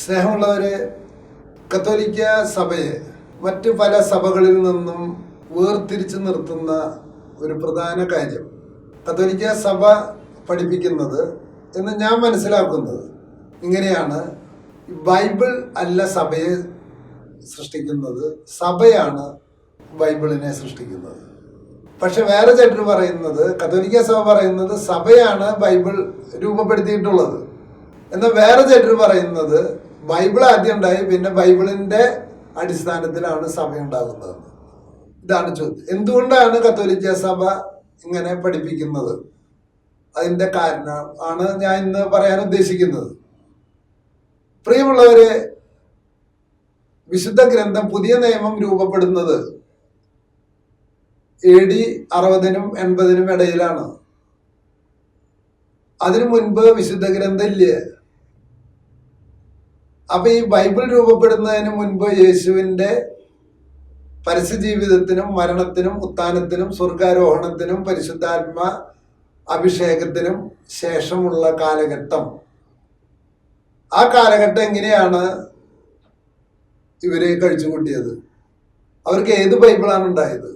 സ്നേഹമുള്ളവരെ കത്തോലിക്ക സഭയെ മറ്റ് പല സഭകളിൽ നിന്നും വേർതിരിച്ചു നിർത്തുന്ന ഒരു പ്രധാന കാര്യം. കത്തോലിക്ക സഭ പഠിപ്പിക്കുന്നത് എന്ന് ഞാൻ മനസ്സിലാക്കുന്നത് ഇങ്ങനെയാണ്. ബൈബിൾ അല്ല സഭയെ സൃഷ്ടിക്കുന്നത് സഭയാണ് ബൈബിളിനെ സൃഷ്ടിക്കുന്നത്. പക്ഷെ വേറെ ചേട്ടൻ പറയുന്നത് കത്തോലിക്ക സഭ പറയുന്നത് സഭയാണ് ബൈബിൾ രൂപപ്പെടുത്തിയിട്ടുള്ളത്. എന്നാൽ വേറെ ചിലർ പറയുന്നത് ബൈബിൾ ആദ്യം ഉണ്ടായി പിന്നെ ബൈബിളിന്റെ അടിസ്ഥാനത്തിലാണ് സഭ ഉണ്ടാകുന്നത് ഇതാണ് ചോദ്യം. എന്തുകൊണ്ടാണ് കത്തോലിക്ക സഭ ഇങ്ങനെ പഠിപ്പിക്കുന്നത്? അതിന്റെ കാരണം ആണ് ഞാൻ ഇന്ന് പറയാൻ ഉദ്ദേശിക്കുന്നത്. പ്രിയമുള്ളവരെ വിശുദ്ധ ഗ്രന്ഥം പുതിയ നിയമം രൂപപ്പെടുന്നത് എ ഡി അറുപതിനും എൺപതിനും ഇടയിലാണ്. അതിനു മുൻപ് വിശുദ്ധ ഗ്രന്ഥം ഇല്ല? അപ്പൊ ഈ ബൈബിൾ രൂപപ്പെടുന്നതിന് മുൻപ് യേശുവിന്റെ പരസ്യ ജീവിതത്തിനും മരണത്തിനും ഉത്ഥാനത്തിനും സ്വർഗാരോഹണത്തിനും പരിശുദ്ധാത്മ അഭിഷേകത്തിനും ശേഷമുള്ള കാലഘട്ടം. ആ കാലഘട്ടം എങ്ങനെയാണ് ഇവർ കഴിച്ചുകൂട്ടിയത്? അവർക്ക് ഏത് ബൈബിളാണ് ഉണ്ടായത്?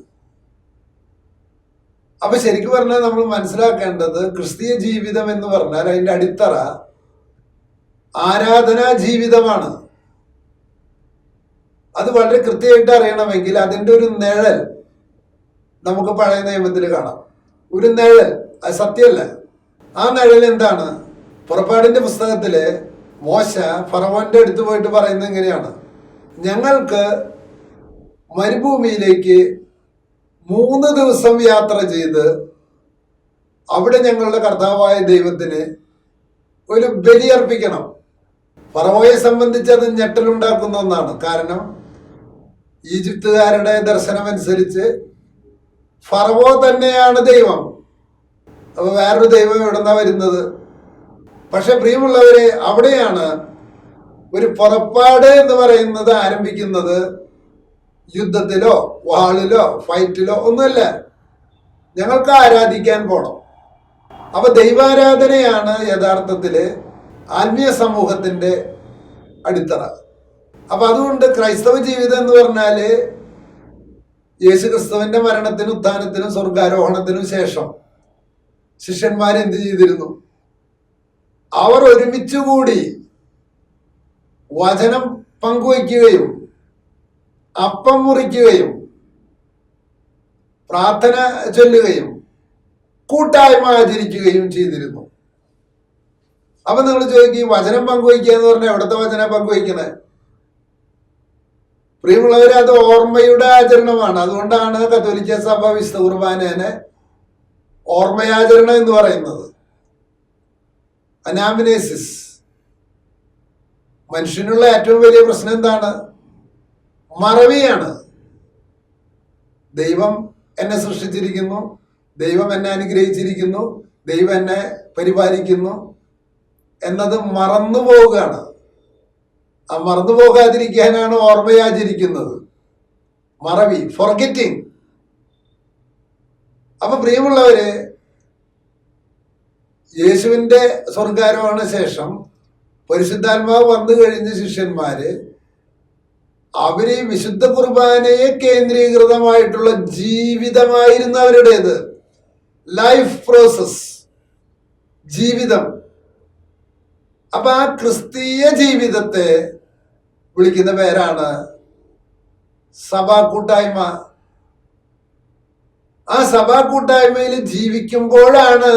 അപ്പൊ ശരിക്കും പറഞ്ഞാൽ നമ്മൾ മനസ്സിലാക്കേണ്ടത് ക്രിസ്തീയ ജീവിതം എന്ന് പറഞ്ഞാൽ അതിന്റെ അടിത്തറ ആരാധനാ ജീവിതമാണ്. അത് വളരെ കൃത്യമായിട്ട് അറിയണമെങ്കിൽ അതിന്റെ ഒരു നിഴൽ നമുക്ക് പഴയ നിയമത്തിൽ കാണാം. ഒരു നിഴൽ അത് സത്യമല്ല. ആ നിഴൽ എന്താണ്? പുറപ്പാടിന്റെ പുസ്തകത്തിൽ മോശ ഫറവോന്റെ അടുത്ത് പോയിട്ട് പറയുന്നത് എങ്ങനെയാണ് ഞങ്ങൾക്ക് മരുഭൂമിയിലേക്ക് മൂന്ന് ദിവസം യാത്ര ചെയ്ത് അവിടെ ഞങ്ങളുടെ കർത്താവായ ദൈവത്തിന് ഒരു ബലിയർപ്പിക്കണം. ഫറവോയെ സംബന്ധിച്ച് അത് ഞെട്ടലുണ്ടാക്കുന്ന ഒന്നാണ്. കാരണം ഈജിപ്തുകാരുടെ ദർശനമനുസരിച്ച് ഫറവോ തന്നെയാണ് ദൈവം. അപ്പൊ വേറൊരു ദൈവം എവിടെന്നാ വരുന്നത്? പക്ഷെ പ്രിയമുള്ളവരെ അവിടെയാണ് ഒരു പുറപ്പാട് എന്ന് പറയുന്നത് ആരംഭിക്കുന്നത് യുദ്ധത്തിലോ വാളിലോ ഫൈറ്റിലോ ഒന്നുമല്ല. ഞങ്ങൾക്ക് ആരാധിക്കാൻ പോണം. അപ്പൊ ദൈവാരാധനയാണ് യഥാർത്ഥത്തിൽ ആത്മീയ സമൂഹത്തിന്റെ അടിത്തറ. അപ്പൊ അതുകൊണ്ട് ക്രൈസ്തവ ജീവിതം എന്ന് പറഞ്ഞാൽ യേശു ക്രിസ്തുവിന്റെ മരണത്തിനും ഉത്ഥാനത്തിനും സ്വർഗാരോഹണത്തിനും ശേഷം ശിഷ്യന്മാർ എന്ത് ചെയ്തിരുന്നു? അവർ ഒരുമിച്ചുകൂടി വചനം പങ്കുവയ്ക്കുകയും അപ്പം മുറിക്കുകയും പ്രാർത്ഥന ചൊല്ലുകയും കൂട്ടായ്മ ആചരിക്കുകയും ചെയ്തിരുന്നു. അപ്പൊ നിങ്ങൾ ചോദിക്കും ഈ വചനം പങ്കുവയ്ക്കുക എന്ന് പറഞ്ഞാൽ എവിടുത്തെ വചനം പങ്കുവയ്ക്കുന്നത് പ്രിയമുള്ളവർ അത് ഓർമ്മയുടെ ആചരണമാണ്. അതുകൊണ്ടാണ് കത്തോലിക്ക സഭ വിശുദ്ധ കുർബാനേനെ ഓർമ്മയാചരണം എന്ന് പറയുന്നത്. അനാമിനേസിസ്. മനുഷ്യനുള്ള ഏറ്റവും വലിയ പ്രശ്നം എന്താണ്? മറവിയാണ്. ദൈവം എന്നെ സൃഷ്ടിച്ചിരിക്കുന്നു ദൈവം എന്നെ അനുഗ്രഹിച്ചിരിക്കുന്നു ദൈവം എന്നെ പരിപാലിക്കുന്നു എന്നത് മറന്നു പോവുകയാണ്. ആ മറന്നു പോകാതിരിക്കാനാണ് ഓർമ്മയാചരിക്കുന്നത്. മറവി ഫോർഗെറ്റിംഗ് അപ്പൊ പ്രിയമുള്ളവരെ യേശുവിന്റെ സ്വർഗാരോഹണ ശേഷം പരിശുദ്ധാത്മാവ് വന്നു കഴിഞ്ഞ ശിഷ്യന്മാര് അവർ വിശുദ്ധ കുർബാനയെ കേന്ദ്രീകൃതമായിട്ടുള്ള ജീവിതമായിരുന്നു അവരുടേത്. ലൈഫ് പ്രോസസ് ജീവിതം. അപ്പൊ ആ ക്രിസ്തീയ ജീവിതത്തെ വിളിക്കുന്ന പേരാണ് സഭാ കൂട്ടായ്മ. ആ സഭാ കൂട്ടായ്മയിൽ ജീവിക്കുമ്പോഴാണ്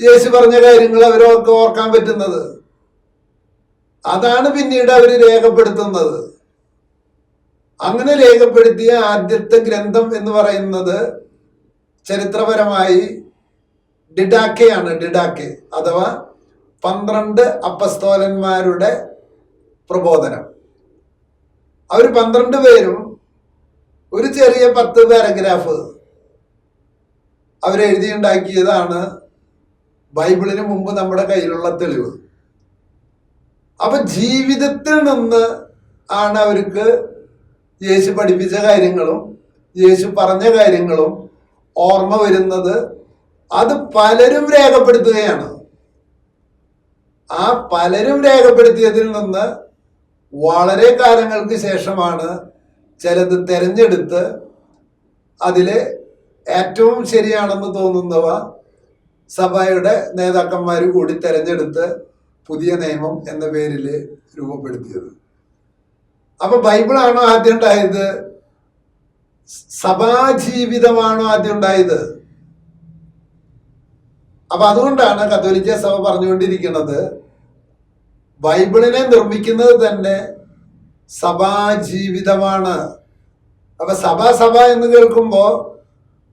യേശു പറഞ്ഞ കാര്യങ്ങൾ അവരൊക്കെ ഓർക്കാൻ പറ്റുന്നത്. അതാണ് പിന്നീട് അവർ രേഖപ്പെടുത്തുന്നത്. അങ്ങനെ രേഖപ്പെടുത്തിയ ആദ്യത്തെ ഗ്രന്ഥം എന്ന് പറയുന്നത് ചരിത്രപരമായി ഡിഡാക്കെയാണ് ഡിഡാക്കെ അഥവാ പന്ത്രണ്ട് അപ്പസ്തോലന്മാരുടെ പ്രബോധനം. അവർ പന്ത്രണ്ട് പേരും ഒരു ചെറിയ പത്ത് പാരഗ്രാഫ് അവരെഴുതിയുണ്ടാക്കിയതാണ് ബൈബിളിന് മുമ്പ് നമ്മുടെ കയ്യിലുള്ള തെളിവ്. അപ്പൊ ജീവിതത്തിൽ നിന്ന് ആണ് അവർക്ക് യേശു പഠിപ്പിച്ച കാര്യങ്ങളും യേശു പറഞ്ഞ കാര്യങ്ങളും ഓർമ്മ വരുന്നത്. അത് പലരും രേഖപ്പെടുത്തുകയാണ്. ആ പലരും രേഖപ്പെടുത്തിയതിൽ നിന്ന് വളരെ കാലങ്ങൾക്ക് ശേഷമാണ് ചിലത് തെരഞ്ഞെടുത്ത് അതിലെ ഏറ്റവും ശരിയാണെന്ന് തോന്നുന്നവ സഭയുടെ നേതാക്കന്മാർ കൂടി തെരഞ്ഞെടുത്ത് പുതിയ നിയമം എന്ന പേരിൽ രൂപപ്പെടുത്തിയത്. അപ്പൊ ബൈബിളാണോ ആദ്യം ഉണ്ടായത്? സഭാജീവിതമാണോ ആദ്യം ഉണ്ടായത്? അപ്പൊ അതുകൊണ്ടാണ് കത്തോലിക്ക സഭ പറഞ്ഞുകൊണ്ടിരിക്കുന്നത് ബൈബിളിനെ നിർമ്മിക്കുന്നത് തന്നെ സഭാജീവിതമാണ്. അപ്പൊ സഭ സഭ എന്ന് കേൾക്കുമ്പോൾ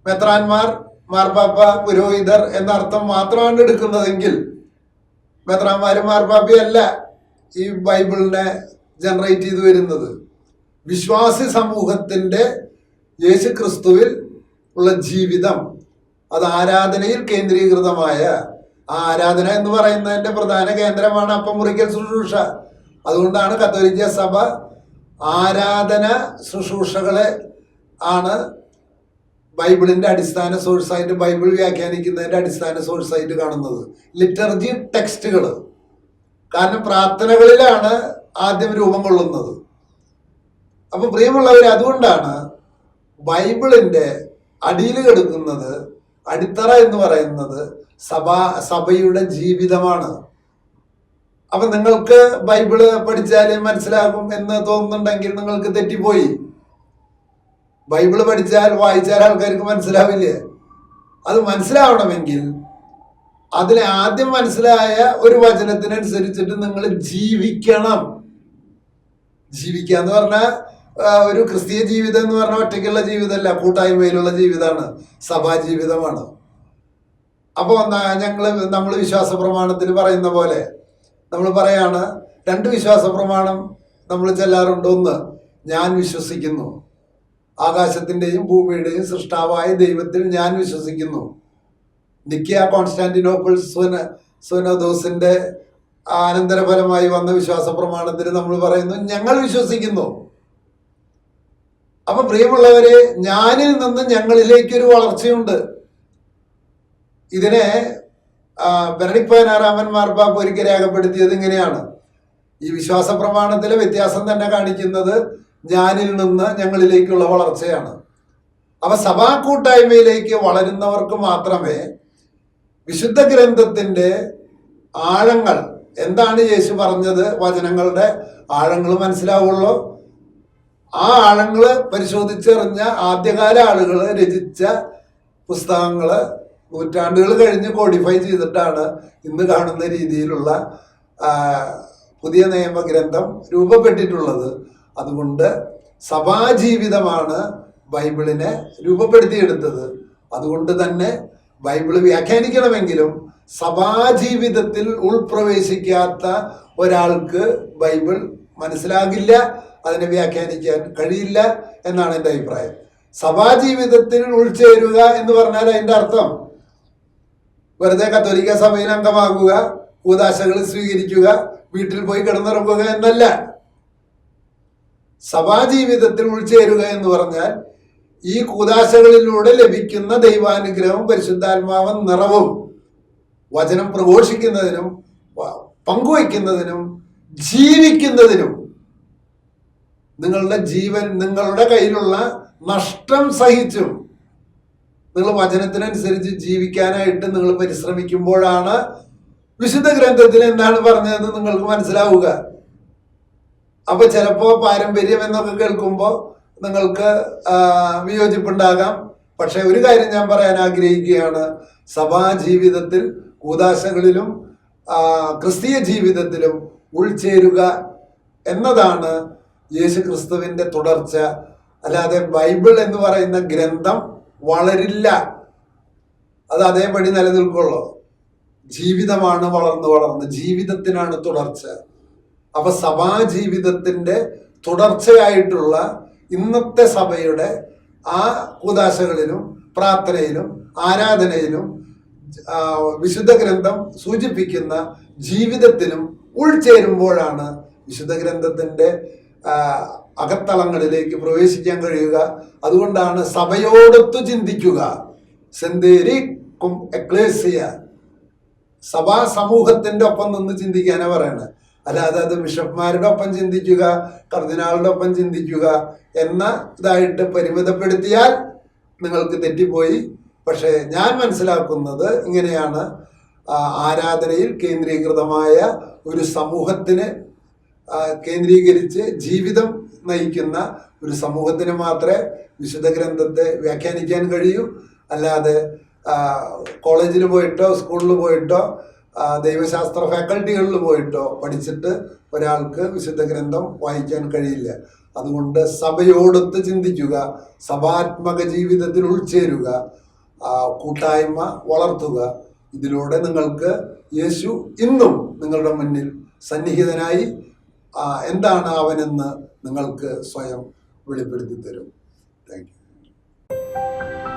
മെത്രാന്മാർ മാർപ്പാപ്പ പുരോഹിതർ എന്ന അർത്ഥം മാത്രമാണ് എടുക്കുന്നതെങ്കിൽ മെത്രാന്മാരും മാർപ്പാപ്പയല്ല ഈ ബൈബിളിനെ ജനറേറ്റ് ചെയ്തു വരുന്നത്. വിശ്വാസി സമൂഹത്തിന്റെ യേശു ക്രിസ്തുവിൽ ഉള്ള ജീവിതം. അത് ആരാധനയിൽ കേന്ദ്രീകൃതമായ ആ ആരാധന എന്ന് പറയുന്നതിന്റെ പ്രധാന കേന്ദ്രമാണ് അപ്പം മുറിക്കൽ ശുശ്രൂഷ. അതുകൊണ്ടാണ് കത്തോലിക്ക സഭ ആരാധന ശുശ്രൂഷകളെ ആണ് ബൈബിളിന്റെ അടിസ്ഥാന സോഴ്സായിട്ട് ബൈബിൾ വ്യാഖ്യാനിക്കുന്നതിന്റെ അടിസ്ഥാന സോഴ്സായിട്ട് കാണുന്നത്. ലിറ്റർജി ടെക്സ്റ്റുകൾ കാരണം പ്രാർത്ഥനകളിലാണ് ആദ്യം രൂപം കൊള്ളുന്നത്. അപ്പൊ പ്രിയമുള്ളവർ അതുകൊണ്ടാണ് ബൈബിളിന്റെ അടിയിൽ കിടക്കുന്നത് അടിത്തറ എന്ന് പറയുന്നത് സഭാ സഭയുടെ ജീവിതമാണ്. അപ്പൊ നിങ്ങൾക്ക് ബൈബിൾ പഠിച്ചാലേ മനസ്സിലാകും എന്ന് തോന്നുന്നുണ്ടെങ്കിൽ നിങ്ങൾക്ക് തെറ്റിപ്പോയി. ബൈബിൾ പഠിച്ചാൽ വായിച്ചാൽ ആൾക്കാർക്ക് മനസ്സിലാവില്ലേ? അത് മനസ്സിലാവണമെങ്കിൽ അതിലെ ആദ്യം മനസ്സിലായ ഒരു വചനത്തിനനുസരിച്ചിട്ട് നിങ്ങൾ ജീവിക്കണം. ജീവിക്കുക എന്ന് പറഞ്ഞാൽ ഒരു ക്രിസ്തീയ ജീവിതം എന്ന് പറഞ്ഞാൽ ഒറ്റയ്ക്കുള്ള ജീവിതമല്ല കൂട്ടായ്മയിലുള്ള ജീവിതമാണ് സഭാ ജീവിതമാണ്. അപ്പോൾ ഞങ്ങൾ നമ്മൾ വിശ്വാസ പ്രമാണത്തിൽ പറയുന്ന പോലെ നമ്മൾ പറയാണ് രണ്ട് വിശ്വാസ പ്രമാണം നമ്മൾ ചെല്ലാറുണ്ട്. ഒന്ന് ഞാൻ വിശ്വസിക്കുന്നു. ആകാശത്തിന്റെയും ഭൂമിയുടെയും സൃഷ്ടാവായ ദൈവത്തിൽ ഞാൻ വിശ്വസിക്കുന്നു. നിക്കിയ കോൺസ്റ്റാന്റിനോപ്പിൾ സുന സുനദോസിന്റെ അനന്തരഫലമായി വന്ന വിശ്വാസ പ്രമാണത്തിൽ നമ്മൾ പറയുന്നു ഞങ്ങൾ വിശ്വസിക്കുന്നു. അപ്പൊ പ്രിയമുള്ളവരെ ഞാനിൽ നിന്ന് ഞങ്ങളിലേക്കൊരു വളർച്ചയുണ്ട്. ഇതിനെ ഭരണിപ്പനാരാമൻ മാർപ്പാപ്പ് ഒരിക്കൽ രേഖപ്പെടുത്തിയത് ഇങ്ങനെയാണ്. ഈ വിശ്വാസ പ്രമാണത്തിലെ വ്യത്യാസം തന്നെ കാണിക്കുന്നത് ഞാനിൽ നിന്ന് ഞങ്ങളിലേക്കുള്ള വളർച്ചയാണ്. അവ സഭാ കൂട്ടായ്മയിലേക്ക് വളരുന്നവർക്ക് മാത്രമേ വിശുദ്ധ ഗ്രന്ഥത്തിന്റെ ആഴങ്ങൾ എന്താണ് യേശു പറഞ്ഞത്? വചനങ്ങളുടെ ആഴങ്ങൾ മനസ്സിലാവുള്ളൂ. ആ ആഴങ്ങൾ പരിശോധിച്ചറിഞ്ഞ ആദ്യകാല ആളുകൾ രചിച്ച പുസ്തകങ്ങൾ നൂറ്റാണ്ടുകൾ കഴിഞ്ഞ് കോഡിഫൈ ചെയ്തിട്ടാണ് ഇന്ന് കാണുന്ന രീതിയിലുള്ള പുതിയ നിയമഗ്രന്ഥം രൂപപ്പെട്ടിട്ടുള്ളത്. അതുകൊണ്ട് സഭാജീവിതമാണ് ബൈബിളിനെ രൂപപ്പെടുത്തിയെടുത്തത്. അതുകൊണ്ട് തന്നെ ബൈബിൾ വ്യാഖ്യാനിക്കണമെങ്കിലും സഭാജീവിതത്തിൽ ഉൾപ്രവേശിക്കാത്ത ഒരാൾക്ക് ബൈബിൾ മനസ്സിലാകില്ല അതിനെ വ്യാഖ്യാനിക്കാൻ കഴിയില്ല എന്നാണ് എന്റെ അഭിപ്രായം. സഭാജീവിതത്തിൽ ഉൾച്ചേരുക എന്ന് പറഞ്ഞാൽ അതിന്റെ അർത്ഥം. വെറുതെ കത്തോലിക്ക സഭയിൽ അംഗമാകുക കൂതാശകൾ സ്വീകരിക്കുക വീട്ടിൽ പോയി കിടന്നിറങ്ങുക എന്നല്ല. സഭാജീവിതത്തിൽ ഉൾച്ചേരുക എന്ന് പറഞ്ഞാൽ ഈ കൂതാശകളിലൂടെ ലഭിക്കുന്ന ദൈവാനുഗ്രഹവും പരിശുദ്ധാത്മാവും നിറവും വചനം പ്രഘോഷിക്കുന്നതിനും പങ്കുവയ്ക്കുന്നതിനും ജീവിക്കുന്നതിനും നിങ്ങളുടെ ജീവൻ നിങ്ങളുടെ കയ്യിലുള്ള നഷ്ടം സഹിച്ചും നിങ്ങൾ വചനത്തിനനുസരിച്ച് ജീവിക്കാനായിട്ട് നിങ്ങൾ പരിശ്രമിക്കുമ്പോഴാണ് വിശുദ്ധ ഗ്രന്ഥത്തിൽ എന്താണ് പറഞ്ഞതെന്ന് നിങ്ങൾക്ക് മനസ്സിലാവുക. അപ്പൊ ചിലപ്പോ പാരമ്പര്യം എന്നൊക്കെ കേൾക്കുമ്പോൾ നിങ്ങൾക്ക് വിയോജിപ്പുണ്ടാകാം. പക്ഷെ ഒരു കാര്യം ഞാൻ പറയാൻ ആഗ്രഹിക്കുകയാണ്. സഭാ ജീവിതത്തിൽ കൂതാശകളിലും ക്രിസ്തീയ ജീവിതത്തിലും ഉൾച്ചേരുക എന്നതാണ് യേശു ക്രിസ്തുവിന്റെ തുടർച്ച. അല്ലാതെ ബൈബിൾ എന്ന് പറയുന്ന ഗ്രന്ഥം വളരില്ല. അത് അതേപടി നിലനിൽക്കുള്ളൂ. ജീവിതമാണ് വളർന്ന് വളർന്ന്. ജീവിതത്തിനാണ് തുടർച്ച. അപ്പൊ സഭാജീവിതത്തിന്റെ തുടർച്ചയായിട്ടുള്ള ഇന്നത്തെ സഭയുടെ ആ കൂതാശകളിലും പ്രാർത്ഥനയിലും ആരാധനയിലും വിശുദ്ധ ഗ്രന്ഥം സൂചിപ്പിക്കുന്ന ജീവിതത്തിലും ഉൾച്ചേരുമ്പോഴാണ് വിശുദ്ധ ഗ്രന്ഥത്തിന്റെ അകത്തളങ്ങളിലേക്ക് പ്രവേശിക്കാൻ കഴിയുക. അതുകൊണ്ടാണ് സഭയോടൊത്തു ചിന്തിക്കുക. സെന്തേരി എക്ലേസിയ സഭാ സമൂഹത്തിന്റെ ഒപ്പം നിന്ന് ചിന്തിക്കാനാ പറയണത് അല്ലാതെ അത് ബിഷപ്പ്മാരുടെ ഒപ്പം ചിന്തിക്കുക കർദിനാളുടെ ഒപ്പം ചിന്തിക്കുക എന്ന ഇതായിട്ട് പരിമിതപ്പെടുത്തിയാൽ നിങ്ങൾക്ക് തെറ്റിപ്പോയി. പക്ഷേ ഞാൻ മനസ്സിലാക്കുന്നത് ഇങ്ങനെയാണ്. ആരാധനയിൽ കേന്ദ്രീകൃതമായ ഒരു സമൂഹത്തിന് കേന്ദ്രീകരിച്ച് ജീവിതം നയിക്കുന്ന ഒരു സമൂഹത്തിന് മാത്രമേ വിശുദ്ധ ഗ്രന്ഥത്തെ വ്യാഖ്യാനിക്കാൻ കഴിയൂ. അല്ലാതെ കോളേജിൽ പോയിട്ടോ സ്കൂളിൽ പോയിട്ടോ ദൈവശാസ്ത്ര ഫാക്കൽറ്റികളിൽ പോയിട്ടോ പഠിച്ചിട്ട് ഒരാൾക്ക് വിശുദ്ധ ഗ്രന്ഥം വായിക്കാൻ കഴിയില്ല. അതുകൊണ്ട് സഭയോടൊത്ത് ചിന്തിക്കുക സഭാത്മക ജീവിതത്തിൽ ഉൾച്ചേരുക കൂട്ടായ്മ വളർത്തുക ഇതിലൂടെ നിങ്ങൾക്ക് യേശു ഇന്നും നിങ്ങളുടെ മുന്നിൽ സന്നിഹിതനായി എന്താണ് അവനെന്ന് നിങ്ങൾക്ക് സ്വയം വെളിപ്പെടുത്തി തരും. Thank you